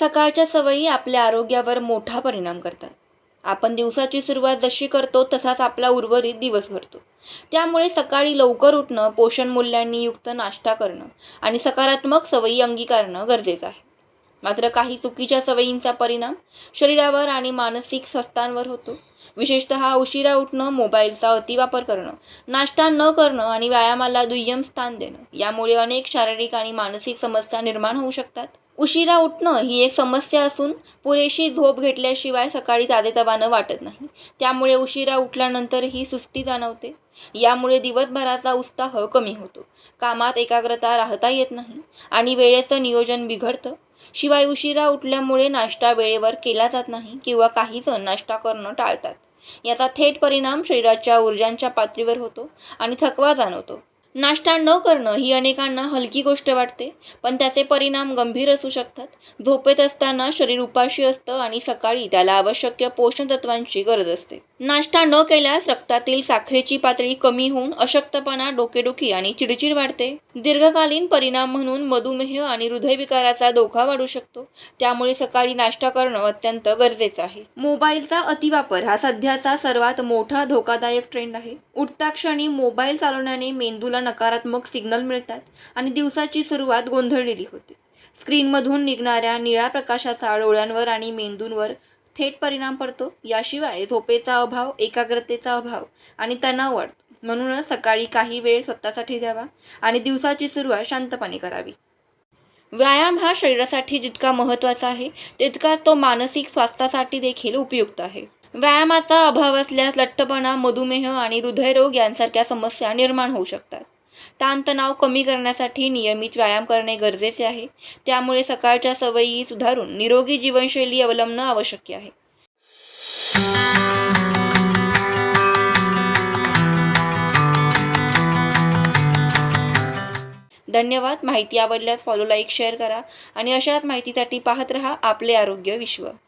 सकाळच्या सवयी आपल्या आरोग्यावर मोठा परिणाम करतात. आपण दिवसाची सुरुवात जशी करतो तसाच आपला उर्वरित दिवस घडतो. त्यामुळे सकाळी लवकर उठणं पोषण मूल्यांनी युक्त नाश्ता करणं आणि सकारात्मक सवयी अंगीकारणं गरजेचं आहे. मात्र काही चुकीच्या सवयींचा परिणाम शरीरावर आणि मानसिक स्वास्थ्यांवर होतो. विशेषतः उशिरा उठणं मोबाईलचा अतिवापर करणं नाश्ता न करणं आणि व्यायामाला दुय्यम स्थान देणं यामुळे अनेक शारीरिक आणि मानसिक समस्या निर्माण होऊ शकतात. उशिरा उठणं ही एक समस्या असून पुरेशी झोप घेतल्याशिवाय सकाळी ताजेतवानं वाटत नाही. त्यामुळे उशिरा उठल्यानंतरही सुस्ती जाणवते. यामुळे दिवसभराचा उत्साह कमी होतो. कामात एकाग्रता राहता येत नाही आणि वेळेचं नियोजन बिघडतं. शिवाय उशिरा उठल्यामुळे नाश्ता वेळेवर केला जात नाही किंवा काही जण नाश्ता करणं टाळतात. याचा थेट परिणाम शरीराच्या ऊर्जांच्या पातळीवर होतो आणि थकवा जाणवतो. नाश्ता न करणं ही अनेकांना हलकी गोष्ट वाटते पण त्याचे परिणाम गंभीर असू शकतात. झोपेत असताना शरीर उपाशी असतं आणि सकाळी त्याला आवश्यक पोषणतत्वांची गरज असते. नाश्ता न केल्यास रक्तातील साखरेची पातळी कमी होऊन अशक्तपणा डोकेडुखी आणि चिडचिड वाढते. दीर्घकालीन परिणाम म्हणून मधुमेह आणि हृदयविकाराचा धोका वाढू शकतो. त्यामुळे सकाळी नाश्ता करणं अत्यंत गरजेचं आहे. मोबाईलचा अतिवापर हा सध्याचा सर्वात मोठा धोकादायक ट्रेंड आहे. उठता क्षणी मोबाईल चालवण्याने मेंदूला नकारात्मक सिग्नल मिळतात आणि दिवसाची सुरुवात गोंधळलेली होते. स्क्रीनमधून निघणाऱ्या निळ्या प्रकाशाचा डोळ्यांवर आणि मेंदूंवर थेट परिणाम पडतो. याशिवाय झोपेचा अभाव एकाग्रतेचा अभाव आणि तणाव वाढतो. म्हणूनच सकाळी काही वेळ स्वतःसाठी द्यावा आणि दिवसाची सुरुवात शांतपणे करावी. व्यायाम हा शरीरासाठी जितका महत्त्वाचा आहे तितकाच तो मानसिक स्वास्थ्यासाठी देखील उपयुक्त आहे. व्यायामाचा अभाव असल्यास लठ्ठपणा मधुमेह आणि हृदयरोग यांसारख्या समस्या निर्माण होऊ शकतात. ताणतणाव कमी करण्यासाठी नियमित व्यायाम करणे गरजेचे आहे. त्यामुळे सकाळच्या सवयी सुधारून निरोगी जीवनशैली अवलंबणं आवश्यक आहे. धन्यवाद. माहिती आवडल्यास फॉलो लाईक शेअर करा आणि अशाच माहितीसाठी पाहत रहा आपले आरोग्य विश्व.